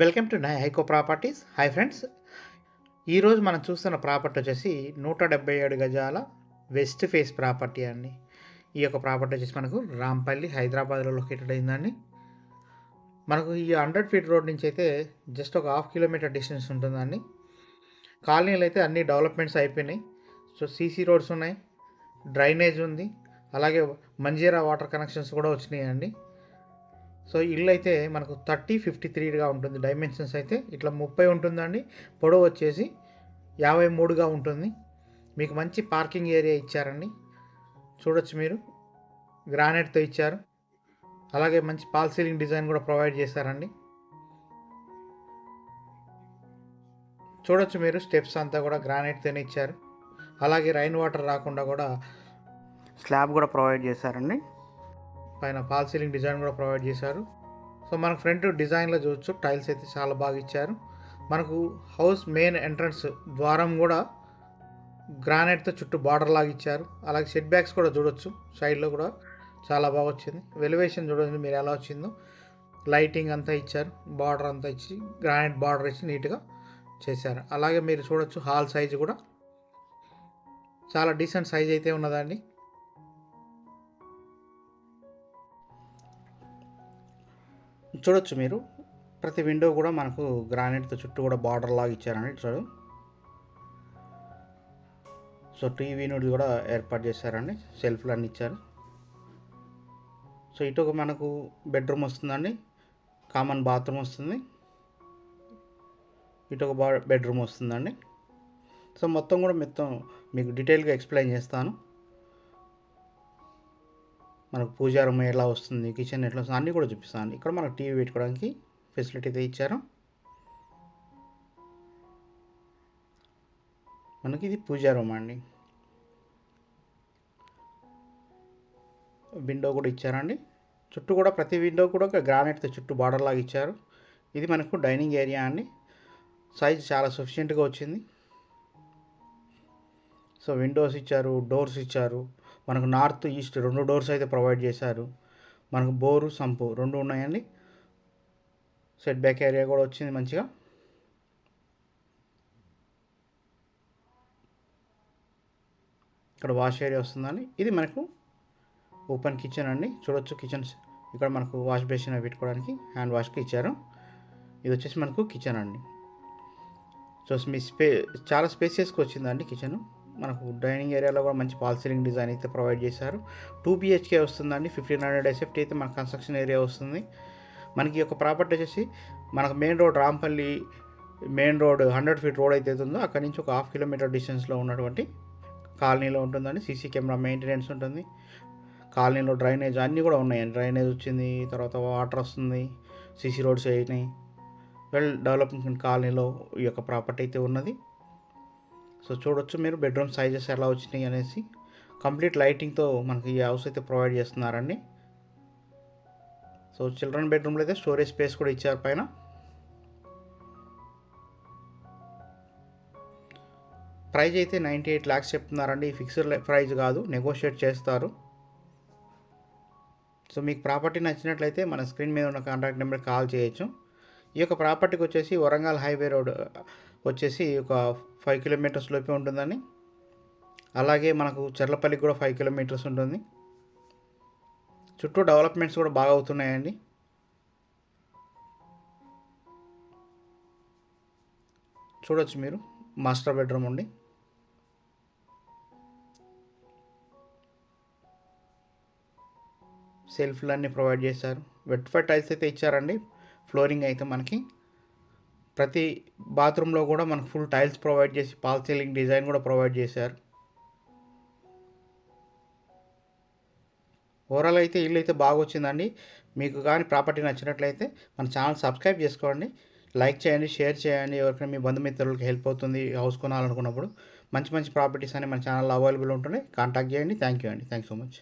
Welcome to నై హైకో properties. Hi friends. ఈరోజు మనం చూస్తున్న ప్రాపర్టీ వచ్చేసి నూట డెబ్బై ఏడు గజాల వెస్ట్ ఫేస్ ప్రాపర్టీ అండి. ఈ యొక్క ప్రాపర్టీ వచ్చేసి మనకు రాంపల్లి హైదరాబాద్లో లొకేటెడ్ అయిందండి. మనకు ఈ హండ్రెడ్ ఫీట్ రోడ్ నుంచి అయితే జస్ట్ ఒక హాఫ్ కిలోమీటర్ డిస్టెన్స్ ఉంటుందండి. కాలనీలు అయితే అన్ని డెవలప్మెంట్స్ అయిపోయినాయి. సో సీసీ రోడ్స్ ఉన్నాయి. డ్రైనేజ్ ఉంది. అలాగే మంజీరా వాటర్ కనెక్షన్స్ కూడా వచ్చినాయండి. సో ఇల్లు అయితే మనకు థర్టీ ఫిఫ్టీ త్రీగా ఉంటుంది. డైమెన్షన్స్ అయితే ఇట్లా ముప్పై ఉంటుందండి. పొడవు వచ్చేసి యాభై మూడుగా ఉంటుంది. మీకు మంచి పార్కింగ్ ఏరియా ఇచ్చారండి. చూడొచ్చు మీరు. గ్రానైట్తో ఇచ్చారు. అలాగే మంచి పాల్ సీలింగ్ డిజైన్ కూడా ప్రొవైడ్ చేశారండి. చూడొచ్చు మీరు. స్టెప్స్ అంతా కూడా గ్రానైట్తోనే ఇచ్చారు. అలాగే రైన్ వాటర్ రాకుండా కూడా స్లాబ్ కూడా ప్రొవైడ్ చేశారండి. పైన ఫాల్ సీలింగ్ డిజైన్ కూడా ప్రొవైడ్ చేశారు. సో మనకు ఫ్రంట్ డిజైన్లో చూడొచ్చు టైల్స్ అయితే చాలా బాగా ఇచ్చారు. మనకు హౌస్ మెయిన్ ఎంట్రన్స్ ద్వారం కూడా గ్రానైట్తో చుట్టూ బార్డర్ లాగా ఇచ్చారు. అలాగే సెట్ బ్యాక్స్ కూడా చూడొచ్చు సైడ్లో కూడా చాలా బాగా వచ్చింది. వెలివేషన్ చూడండి మీరు ఎలా వచ్చిందో. లైటింగ్ అంతా ఇచ్చారు బార్డర్ అంతా ఇచ్చి గ్రానైట్ బార్డర్ ఇచ్చి నీట్గా చేశారు. అలాగే మీరు చూడొచ్చు హాల్ సైజ్ కూడా చాలా డీసెంట్ సైజ్ అయితే ఉన్నదండి. చూడొచ్చు మీరు. ప్రతి విండో కూడా మనకు గ్రానైట్తో చుట్టూ కూడా బార్డర్ లాగా ఇచ్చారండి చూడు. సో టీవీ నుండి కూడా ఏర్పాటు చేశారండి. సెల్ఫ్లు అన్నీ ఇచ్చారు. సో ఇటు ఒక మనకు బెడ్రూమ్ వస్తుందండి. కామన్ బాత్రూమ్ వస్తుంది. ఇటు ఒక బా బెడ్రూమ్ వస్తుందండి. సో మొత్తం కూడా మొత్తం మీకు డీటెయిల్గా ఎక్స్ప్లెయిన్ చేస్తాను. మనకు పూజా రూమ్ ఎలా వస్తుంది కిచెన్ ఎట్లా వస్తుంది అన్నీ కూడా చూపిస్తాను. ఇక్కడ మనకు టీవీ పెట్టుకోవడానికి ఫెసిలిటీ అయితే ఇచ్చారు. మనకి ఇది పూజా రూమ్ అండి. విండో కూడా ఇచ్చారండి. చుట్టూ కూడా ప్రతి విండో కూడా ఒక గ్రానైట్తో చుట్టూ బార్డర్ లాగా ఇచ్చారు. ఇది మనకు డైనింగ్ ఏరియా అండి. సైజ్ చాలా సఫిషియెంట్గా వచ్చింది. సో విండోస్ ఇచ్చారు డోర్స్ ఇచ్చారు. మనకు నార్త్ ఈస్ట్ రెండు డోర్స్ అయితే ప్రొవైడ్ చేశారు. మనకు బోరు సంపు రెండు ఉన్నాయండి. సెట్ బ్యాక్ ఏరియా కూడా వచ్చింది మంచిగా. ఇక్కడ వాష్ ఏరియా వస్తుందండి. ఇది మనకు ఓపెన్ కిచెన్ అండి. చూడొచ్చు కిచెన్ ఇక్కడ మనకు వాష్ బేసిన్ అవి పెట్టుకోవడానికి హ్యాండ్ వాష్కి ఇచ్చారు. ఇది వచ్చేసి మనకు కిచెన్ అండి. సో మీ స్పే చాలా స్పేసియస్కి వచ్చిందండి కిచెన్. మనకు డైనింగ్ ఏరియాలో కూడా మంచి పాల్ సీలింగ్ డిజైన్ అయితే ప్రొవైడ్ చేశారు. టూ బిహెచ్కే వస్తుందండి ఫిఫ్టీన్ హండ్రెడ్ ఎస్ఎఫ్టీ అయితే మన కన్స్ట్రక్షన్ ఏరియా వస్తుంది. మనకి ఒక ప్రాపర్టీ వచ్చేసి మనకు main road Rampalli main road hundred feet road అయితే ఉందో అక్కడి నుంచి ఒక హాఫ్ కిలోమీటర్ డిస్టెన్స్లో ఉన్నటువంటి కాలనీలో ఉంటుందండి. సీసీ కెమెరా మెయింటెనెన్స్ ఉంటుంది. కాలనీలో డ్రైనేజ్ అన్నీ కూడా ఉన్నాయండి. డ్రైనేజ్ వచ్చింది తర్వాత వాటర్ వస్తుంది సీసీ రోడ్స్ అయినాయి. వెల్ డెవలప్మెంట్ కాలనీలో ఈ యొక్క ప్రాపర్టీ అయితే ఉన్నది. సో చూడొచ్చు మీరు. బెడ్రూమ్ సైజెస్ ఎలా వచ్చినాయి అనేసి. కంప్లీట్ లైటింగ్తో మనకి ఈ హౌస్ అయితే ప్రొవైడ్ చేస్తున్నారండి. సో చిల్డ్రన్ బెడ్రూమ్లో అయితే స్టోరేజ్ స్పేస్ కూడా ఇచ్చారు పైన. ప్రైజ్ అయితే నైంటీ ఎయిట్ ల్యాక్స్ చెప్తున్నారండి. ఫిక్స్డ్ ప్రైజ్ కాదు. నెగోషియేట్ చేస్తారు. సో మీకు ప్రాపర్టీ నచ్చినట్లయితే మన స్క్రీన్ మీద ఉన్న కాంటాక్ట్ నెంబర్ కాల్ చేయొచ్చు. ఈ యొక్క ప్రాపర్టీకి వచ్చేసి వరంగల్ హైవే రోడ్ వచ్చేసి ఒక ఫైవ్ కిలోమీటర్స్ లోపే ఉంటుందని అలాగే మనకు చెర్లపల్లికి కూడా ఫైవ్ కిలోమీటర్స్ ఉంటుంది. చుట్టూ డెవలప్మెంట్స్ కూడా బాగా అవుతున్నాయండి. చూడొచ్చు మీరు మాస్టర్ బెడ్రూమ్ ఉండి సెల్ఫ్లన్నీ ప్రొవైడ్ చేశారు. వెట్ ఫైట్ టైల్స్ అయితే ఇచ్చారండి. ఫ్లోరింగ్ అయితే మనకి ప్రతి బాత్రూంలో కూడా మనకు ఫుల్ టైల్స్ ప్రొవైడ్ చేసి పాల్ సీలింగ్ డిజైన్ కూడా ప్రొవైడ్ చేశారు. ఓవరాల్ అయితే ఇల్లు అయితే బాగా వచ్చిందండి మీకు కానీ ప్రాపర్టీ నచ్చినట్లయితే మన ఛానల్ సబ్స్క్రైబ్ చేసుకోండి. లైక్ చేయండి షేర్ చేయండి. ఎవరికైనా మీ బంధుమిత్రులకి హెల్ప్ అవుతుంది హౌస్ కొనాలనుకున్నప్పుడు. మంచి మంచి ప్రాపర్టీస్ అని మన ఛానల్లో అవైలబుల్ ఉంటున్నాయి. కాంటాక్ట్ చేయండి. థ్యాంక్ యూ అండి. Thank so much.